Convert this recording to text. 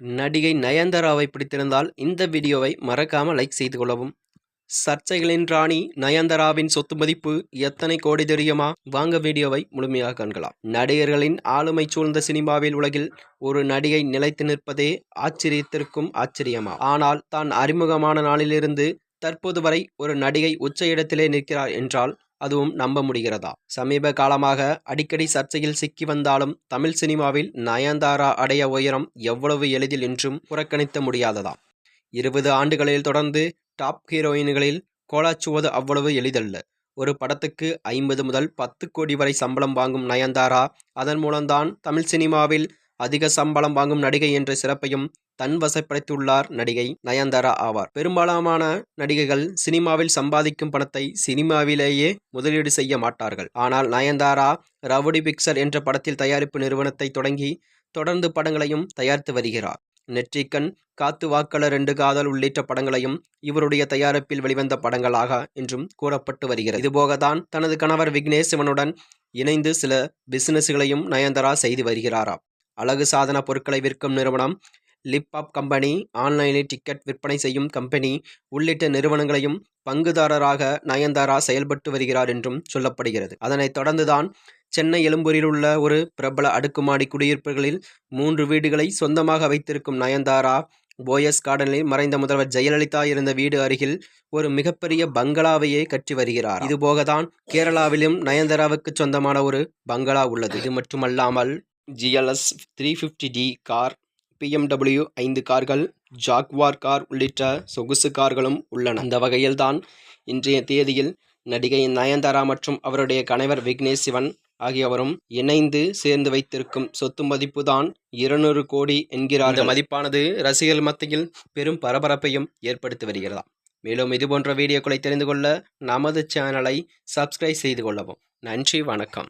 நடிகை நயன்தாராவை பிடித்திருந்தால் இந்த வீடியோவை மறக்காமல் லைக் செய்து கொள்ளவும். சர்ச்சைகளின் ராணி நயன்தாராவின் சொத்து மதிப்பு எத்தனை கோடி தெரியுமா? வாங்க வீடியோவை முழுமையாக காண்கலாம். நடிகர்களின் ஆளுமை சூழ்ந்த சினிமாவில் உலகில் ஒரு நடிகை நிலைத்து நிற்பதே ஆச்சரியத்திற்கும் ஆச்சரியமா? ஆனால் தான் அறிமுகமான நாளிலிருந்து தற்போது வரை ஒரு நடிகை உச்ச இடத்திலே நிற்கிறார் என்றால் அதுவும் நம்ப முடிகிறதா? சமீப காலமாக அடிக்கடி சர்ச்சையில் சிக்கி வந்தாலும் தமிழ் சினிமாவில் நயன்தாரா அடைய உயரம் எவ்வளவு எளிதில் என்றும் புறக்கணித்த முடியாததாம் இருபது ஆண்டுகளில் தொடர்ந்து டாப் ஹீரோயின்களில் கோலாச்சுவது அவ்வளவு எளிதல்ல. ஒரு படத்துக்கு ஐம்பது முதல் பத்து கோடி வரை சம்பளம் வாங்கும் நயன்தாரா அதன் மூலம்தான் தமிழ் சினிமாவில் அதிக சம்பளம் வாங்கும் நடிகை என்ற சிறப்பையும் தன் வசப்படுத்தியுள்ளார் நடிகை நயன்தாரா ஆவார். பெரும்பாலான நடிகைகள் சினிமாவில் சம்பாதிக்கும் பணத்தை சினிமாவிலேயே முதலீடு செய்ய மாட்டார்கள். ஆனால் நயன்தாரா ரவுடி பிக்சர் என்ற படத்தில் தயாரிப்பு நிறுவனத்தை தொடங்கி தொடர்ந்து படங்களையும் தயாரித்து வருகிறார். நெற்றிக்கண் காத்து வாக்கள ரெண்டு காதல் உள்ளிட்ட படங்களையும் இவருடைய தயாரிப்பில் வெளிவந்த படங்களாக என்றும் கூறப்பட்டு வருகிறது. இதுபோகத்தான் தனது கணவர் விக்னேஷ் சிவனுடன் இணைந்து சில பிசினஸ்களையும் நயன்தாரா செய்து வருகிறாராம். அழகு சாதன பொருட்களை விற்கும் நிறுவனம் லிப் கம்பெனி ஆன்லைனில் டிக்கெட் விற்பனை செய்யும் கம்பெனி உள்ளிட்ட நிறுவனங்களையும் பங்குதாரராக நயன்தாரா செயல்பட்டு வருகிறார் என்றும் சொல்லப்படுகிறது. அதனைத் தொடர்ந்துதான் சென்னை எழும்பூரில் உள்ள ஒரு பிரபல அடுக்குமாடி குடியிருப்புகளில் மூன்று வீடுகளை சொந்தமாக வைத்திருக்கும் நயன்தாரா போயஸ் கார்டனில் மறைந்த முதல்வர் ஜெயலலிதா இருந்த வீடு அருகில் ஒரு மிகப்பெரிய பங்களாவையே கட்டி வருகிறார். இதுபோகத்தான் கேரளாவிலும் நயன்தாராவுக்கு சொந்தமான ஒரு பங்களா உள்ளது. இது மட்டுமல்லாமல் GLS three fifty D car BMW ஐந்து கார்கள் ஜாக்வார் கார் உள்ளிட்ட சொகுசு கார்களும் உள்ளன. அந்த வகையில்தான் இன்றைய தேதியில் நடிகை நயன்தாரா மற்றும் அவருடைய கணவர் விக்னேஷ் சிவன் ஆகியவரும் இணைந்து சேர்ந்து வைத்திருக்கும் சொத்து மதிப்பு தான் இருநூறு கோடி என்கிறார் அந்த மதிப்பானது ரசிகர்கள் மத்தியில் பெரும் பரபரப்பையும் ஏற்படுத்தி வருகிறதா? மேலும் இதுபோன்ற வீடியோக்களை தெரிந்து கொள்ள நமது சேனலை சப்ஸ்கிரைப் செய்து கொள்ளவும். நன்றி வணக்கம்.